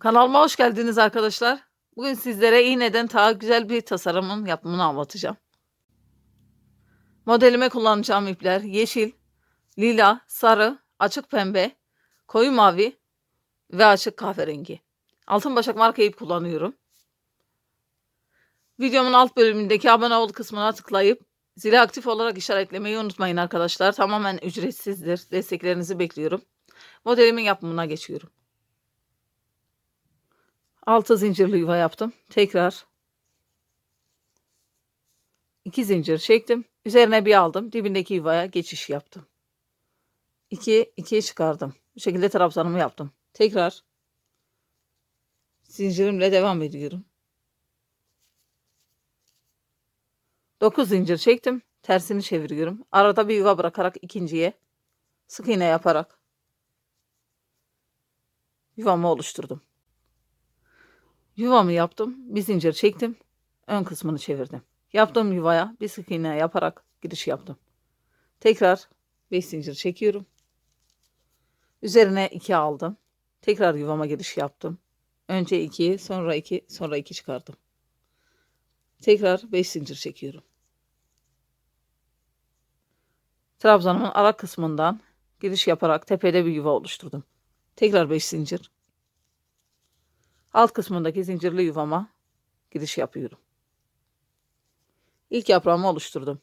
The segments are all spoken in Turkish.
Kanalıma hoş geldiniz arkadaşlar. Bugün sizlere iğneden daha güzel bir tasarımın yapımını anlatacağım. Modelime kullanacağım ipler yeşil, lila, sarı, açık pembe, koyu mavi ve açık kahverengi. Altın başak marka ip kullanıyorum. Videomun alt bölümündeki abone ol kısmına tıklayıp zili aktif olarak işaretlemeyi unutmayın arkadaşlar. Tamamen ücretsizdir. Desteklerinizi bekliyorum. Modelimin yapımına geçiyorum. 6 zincirli yuva yaptım. Tekrar 2 zincir çektim. Üzerine bir aldım. Dibindeki yuvaya geçiş yaptım. 2 2 çıkardım. Bu şekilde trabzanımı yaptım. Tekrar zincirimle devam ediyorum. 9 zincir çektim. Tersini çeviriyorum. Arada bir yuva bırakarak ikinciye sık iğne yaparak yuvamı oluşturdum. Yuvamı yaptım. Bir zincir çektim. Ön kısmını çevirdim. Yaptığım yuvaya bir sık iğne yaparak giriş yaptım. Tekrar 5 zincir çekiyorum. Üzerine 2 aldım. Tekrar yuvama giriş yaptım. Önce 2, sonra 2, sonra 2 çıkardım. Tekrar 5 zincir çekiyorum. Trabzanımın ara kısmından giriş yaparak tepede bir yuva oluşturdum. Tekrar 5 zincir. Alt kısmındaki zincirli yuvama giriş yapıyorum. İlk yaprağımı oluşturdum.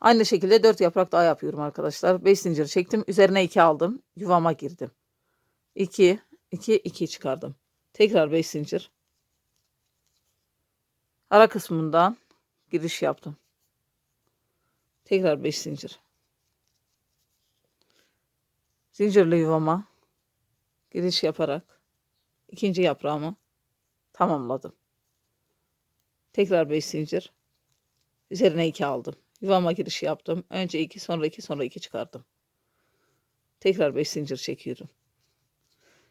Aynı şekilde 4 yaprak daha yapıyorum arkadaşlar. 5 zincir çektim. Üzerine 2 aldım. Yuvama girdim. 2, 2, 2 çıkardım. Tekrar 5 zincir. Ara kısmından giriş yaptım. Tekrar 5 zincir. Zincirli yuvama giriş yaparak ikinci yaprağımı tamamladım. Tekrar 5 zincir. Üzerine 2 aldım. Yuvama giriş yaptım. Önce 2 sonra 2 sonra 2 çıkardım. Tekrar 5 zincir çekiyorum.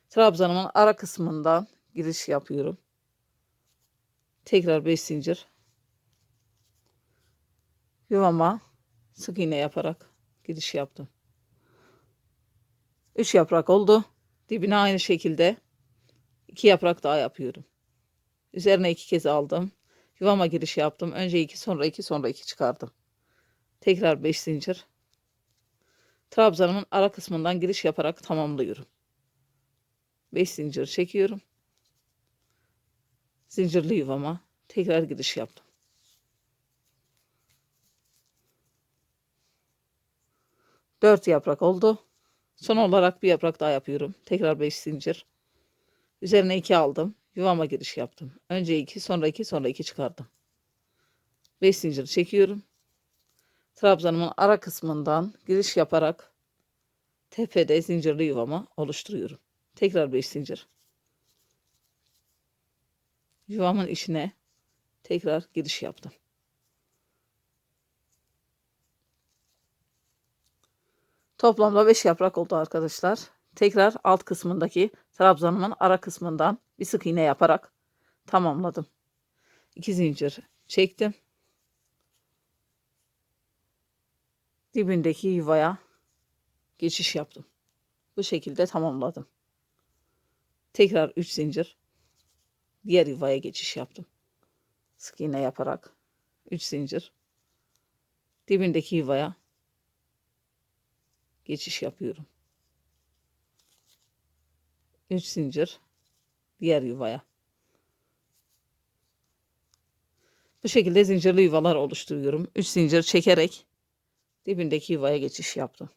Trabzanımın ara kısmından giriş yapıyorum. Tekrar 5 zincir. Yuvama sık iğne yaparak giriş yaptım. 3 yaprak oldu. Dibine aynı şekilde 2 yaprak daha yapıyorum. Üzerine 2 kez aldım. Yuvama giriş yaptım. Önce 2 sonra 2 sonra 2 çıkardım. Tekrar 5 zincir. Trabzanımın ara kısmından giriş yaparak tamamlıyorum. 5 zincir çekiyorum. Zincirli yuvama tekrar giriş yaptım. Dört yaprak oldu. Son olarak bir yaprak daha yapıyorum. Tekrar 5 zincir. Üzerine 2 aldım. Yuvama giriş yaptım. Önce 2, sonra 2, sonra 2 çıkardım. 5 zincir çekiyorum. Trabzanımın ara kısmından giriş yaparak tepede zincirli yuvama oluşturuyorum. Tekrar 5 zincir. Yuvamın içine tekrar giriş yaptım. Toplamda 5 yaprak oldu arkadaşlar. Tekrar alt kısmındaki trabzanımın ara kısmından bir sık iğne yaparak tamamladım. 2 zincir çektim. Dibindeki yuvaya geçiş yaptım. Bu şekilde tamamladım. Tekrar 3 zincir diğer yuvaya geçiş yaptım. Sık iğne yaparak 3 zincir dibindeki yuvaya geçiş yapıyorum. 3 zincir diğer yuvaya. Bu şekilde zincirli yuvalar oluşturuyorum. 3 zincir çekerek dibindeki yuvaya geçiş yaptım.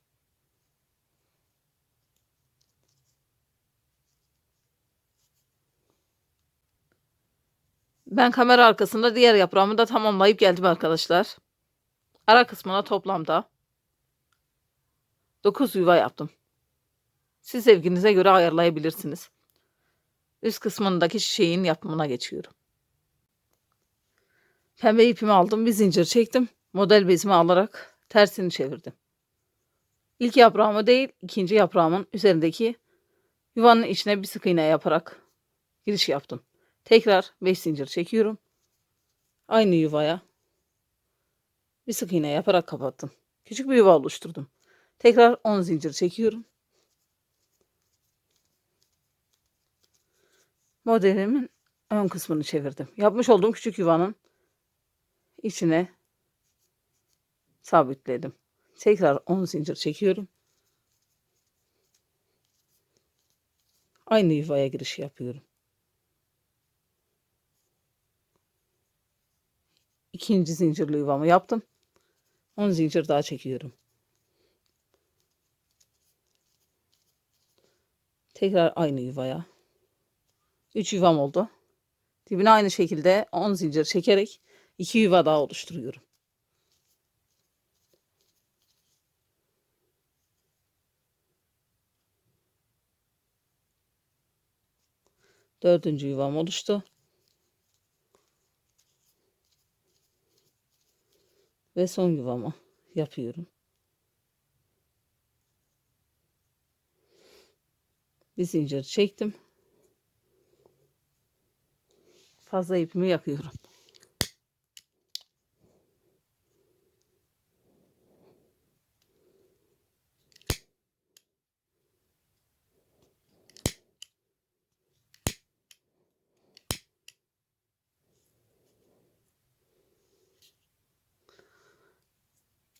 Ben kamera arkasında diğer yaprağımı da tamamlayıp geldim arkadaşlar. Ara kısmına toplamda 9 yuva yaptım. Siz sevginize göre ayarlayabilirsiniz. Üst kısmındaki çiçeğin yapımına geçiyorum. Pembe ipimi aldım. Bir zincir çektim. Model bezimi alarak tersini çevirdim. İlk yaprağımı değil, ikinci yaprağımın üzerindeki yuvanın içine bir sık iğne yaparak giriş yaptım. Tekrar 5 zincir çekiyorum. Aynı yuvaya bir sık iğne yaparak kapattım. Küçük bir yuva oluşturdum. Tekrar 10 zincir çekiyorum. Modelimin ön kısmını çevirdim. Yapmış olduğum küçük yuvanın içine sabitledim. Tekrar 10 zincir çekiyorum. Aynı yuvaya giriş yapıyorum. İkinci zincirli yuvamı yaptım. 10 zincir daha çekiyorum. Tekrar aynı yuvaya. 3 yuvam oldu. Dibine aynı şekilde 10 zincir çekerek 2 yuva daha oluşturuyorum. Dördüncü yuvam oluştu. Ve son yuvamı yapıyorum. Bir zincir çektim. Fazla ipimi yakıyorum.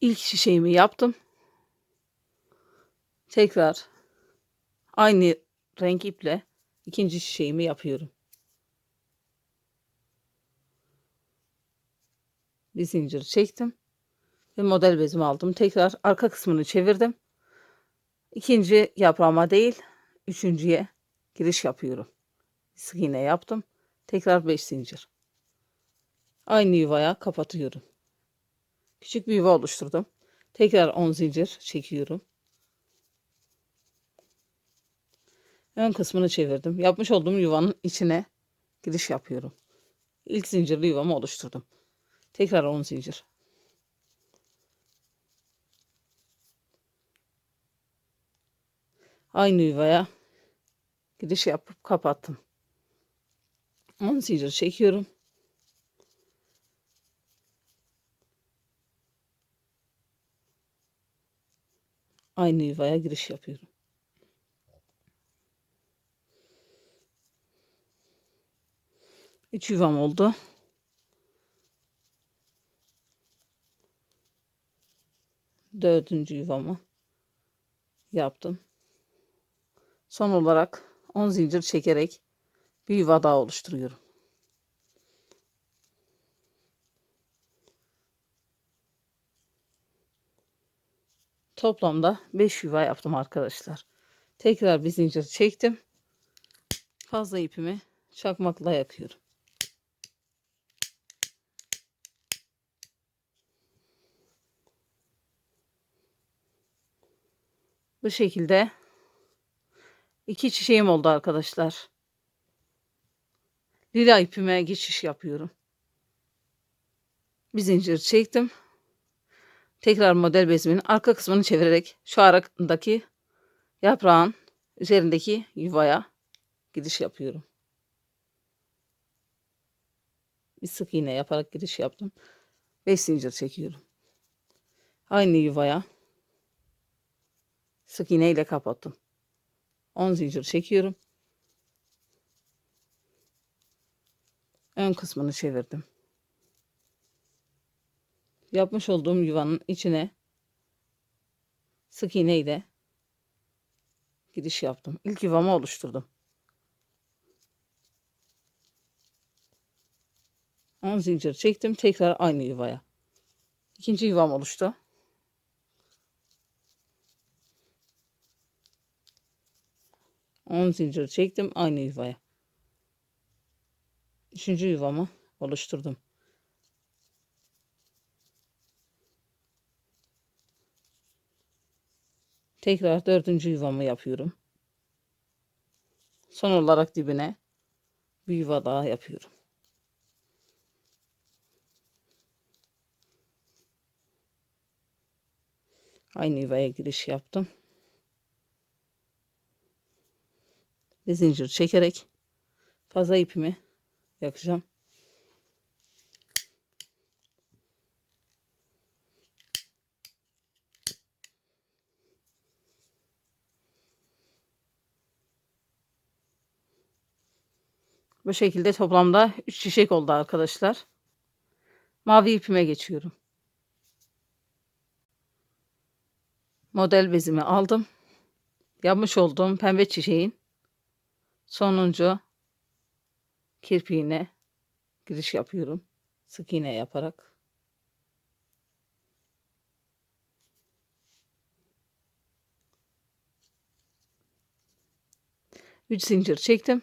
İlk şişeğimi yaptım. Tekrar aynı renk iple ikinci şişeğimi yapıyorum. Bir zincir çektim ve model bezimi aldım. Tekrar arka kısmını çevirdim. İkinci yaprağıma değil, üçüncüye giriş yapıyorum. Sık iğne yaptım. Tekrar 5 zincir. Aynı yuvaya kapatıyorum. Küçük bir yuva oluşturdum. Tekrar 10 zincir çekiyorum. Ön kısmını çevirdim. Yapmış olduğum yuvanın içine giriş yapıyorum. İlk zincirli yuvamı oluşturdum. Tekrar 10 zincir. Aynı yuvaya giriş yapıp kapattım. 10 zincir çekiyorum. Aynı yuvaya giriş yapıyorum. Üç yuvam oldu. Dördüncü yuvamı yaptım. Son olarak 10 zincir çekerek bir yuva daha oluşturuyorum. Toplamda 5 yuva yaptım arkadaşlar. Tekrar bir zincir çektim. Fazla ipimi çakmakla yakıyorum. Bu şekilde iki çiçeğim oldu arkadaşlar. Lila ipime geçiş yapıyorum. Bir zincir çektim. Tekrar model bezimin arka kısmını çevirerek şu aradaki yaprağın üzerindeki yuvaya gidiş yapıyorum. Bir sık iğne yaparak giriş yaptım. 5 zincir çekiyorum. Aynı yuvaya sık iğne ile kapattım. 10 zincir çekiyorum. Ön kısmını çevirdim. Yapmış olduğum yuvanın içine sık iğne ile giriş yaptım. İlk yuvamı oluşturdum. 10 zincir çektim. Tekrar aynı yuvaya. İkinci yuvam oluştu. On zincir çektim aynı yuvaya. Üçüncü yuvamı oluşturdum. Tekrar dördüncü yuvamı yapıyorum. Son olarak dibine bir yuva daha yapıyorum. Aynı yuvaya giriş yaptım. Bir zincir çekerek fazla ipimi yakacağım. Bu şekilde toplamda 3 çiçek oldu arkadaşlar. Mavi ipime geçiyorum. Model bezimi aldım. Yapmış olduğum pembe çiçeğin sonuncu kirpiğine giriş yapıyorum. Sık iğne yaparak. Üç zincir çektim.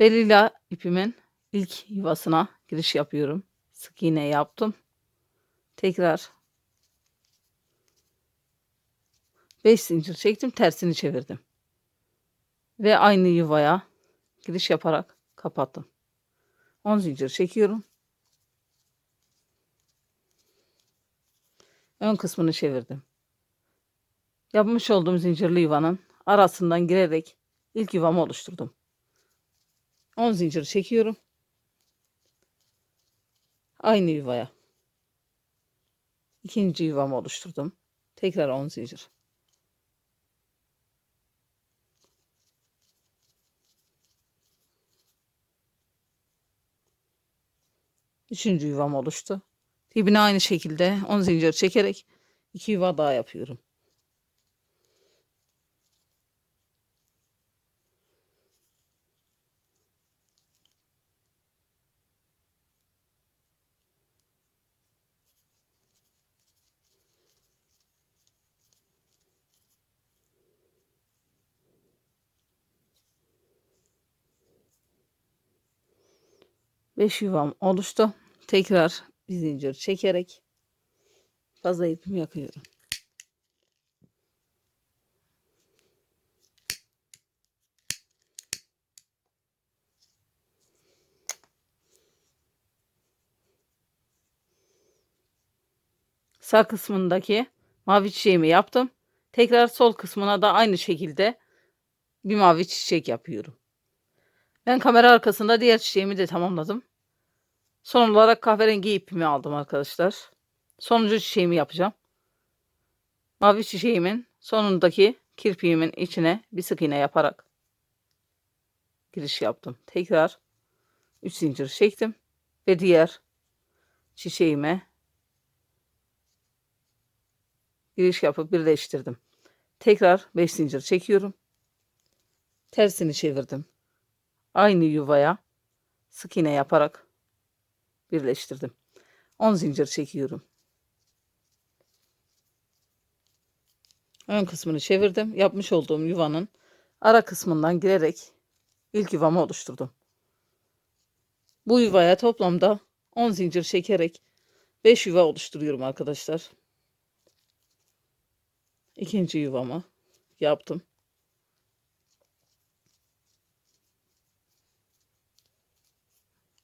Ve lila ipimin ilk yuvasına giriş yapıyorum. Sık iğne yaptım. Tekrar 5 zincir çektim. Tersini çevirdim. Ve aynı yuvaya giriş yaparak kapattım. 10 zincir çekiyorum. Ön kısmını çevirdim. Yapmış olduğum zincirli yuvanın arasından girerek ilk yuvamı oluşturdum. 10 zincir çekiyorum. Aynı yuvaya. İkinci yuvamı oluşturdum. Tekrar 10 zincir. Üçüncü yuvam oluştu. Dibine aynı şekilde 10 zincir çekerek iki yuva daha yapıyorum. Beş yuvam oluştu. Tekrar bir zincir çekerek fazla ipimi yakıyorum. Sağ kısmındaki mavi çiçeğimi yaptım. Tekrar sol kısmına da aynı şekilde bir mavi çiçek yapıyorum. Ben kamera arkasında diğer çiçeğimi de tamamladım. Son olarak kahverengi ipimi aldım arkadaşlar. Sonuncu çiçeğimi yapacağım. Mavi çiçeğimin sonundaki kirpiğimin içine bir sık iğne yaparak giriş yaptım. Tekrar 3 zincir çektim ve diğer çiçeğime giriş yapıp birleştirdim. Tekrar 5 zincir çekiyorum. Tersini çevirdim. Aynı yuvaya sık iğne yaparak birleştirdim. 10 zincir çekiyorum. Ön kısmını çevirdim. Yapmış olduğum yuvanın ara kısmından girerek ilk yuvamı oluşturdum. Bu yuvaya toplamda 10 zincir çekerek 5 yuva oluşturuyorum arkadaşlar. İkinci yuvamı yaptım.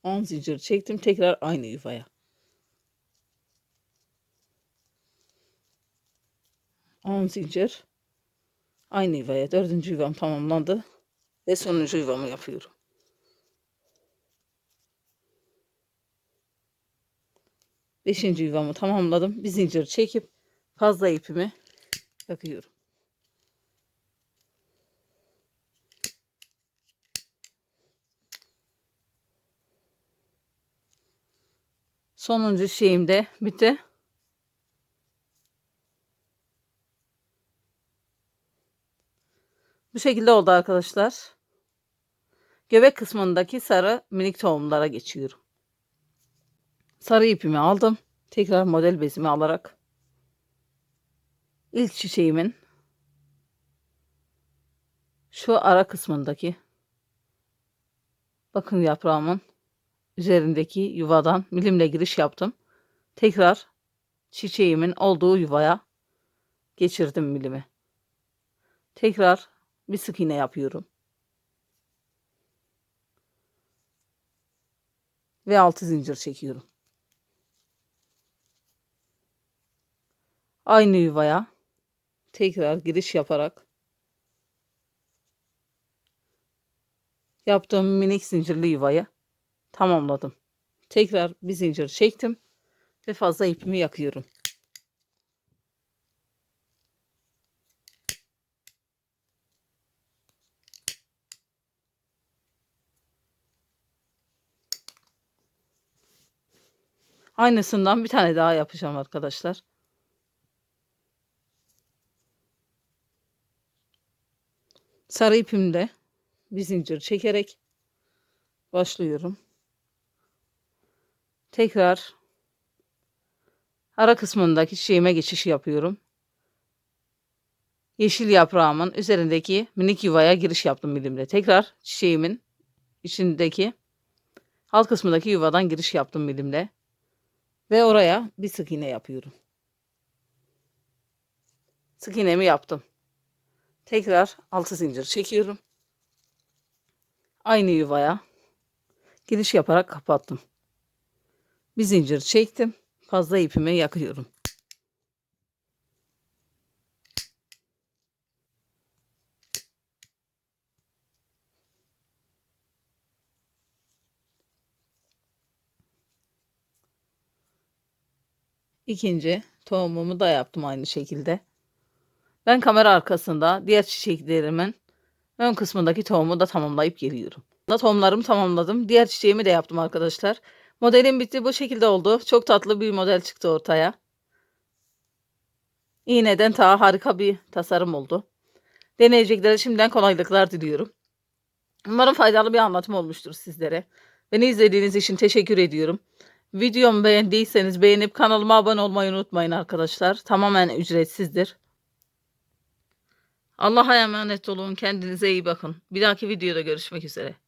On zincir çektim tekrar aynı yuvaya. On zincir aynı yuvaya. Dördüncü yuvam tamamlandı ve sonuncu yuvamı yapıyorum. Beşinci yuvamı tamamladım. Bir zincir çekip fazla ipimi takıyorum. Sonuncu şeyim de bitti. Bu şekilde oldu arkadaşlar. Göbek kısmındaki sarı minik tohumlara geçiyorum. Sarı ipimi aldım. Tekrar model bezimi alarak ilk çiçeğimin şu ara kısmındaki bakın yaprağımın üzerindeki yuvadan milimle giriş yaptım. Tekrar çiçeğimin olduğu yuvaya geçirdim milimi. Tekrar bir sık iğne yapıyorum. Ve altı zincir çekiyorum. Aynı yuvaya tekrar giriş yaparak yaptığım minik zincirli yuvayı tamamladım. Tekrar bir zincir çektim ve fazla ipimi yakıyorum. Aynısından bir tane daha yapacağım arkadaşlar. Sarı ipimde bir zincir çekerek başlıyorum. Tekrar ara kısmındaki çiçeğime geçiş yapıyorum. Yeşil yaprağımın üzerindeki minik yuvaya giriş yaptım milimle. Tekrar çiçeğimin içindeki alt kısmındaki yuvadan giriş yaptım milimle. Ve oraya bir sık iğne yapıyorum. Sık iğnemi yaptım. Tekrar altı zincir çekiyorum. Aynı yuvaya giriş yaparak kapattım. Bir zincir çektim. Fazla ipimi yakıyorum. İkinci tohumumu da yaptım aynı şekilde. Ben kamera arkasında diğer çiçeklerimin ön kısmındaki tohumu da tamamlayıp geliyorum. Da Tohumlarımı tamamladım. Diğer çiçeğimi de yaptım arkadaşlar. Modelim bitti. Bu şekilde oldu. Çok tatlı bir model çıktı ortaya. İğneden ta harika bir tasarım oldu. Deneyeceklere şimdiden kolaylıklar diliyorum. Umarım faydalı bir anlatım olmuştur sizlere. Beni izlediğiniz için teşekkür ediyorum. Videomu beğendiyseniz beğenip kanalıma abone olmayı unutmayın arkadaşlar. Tamamen ücretsizdir. Allah'a emanet olun. Kendinize iyi bakın. Bir dahaki videoda görüşmek üzere.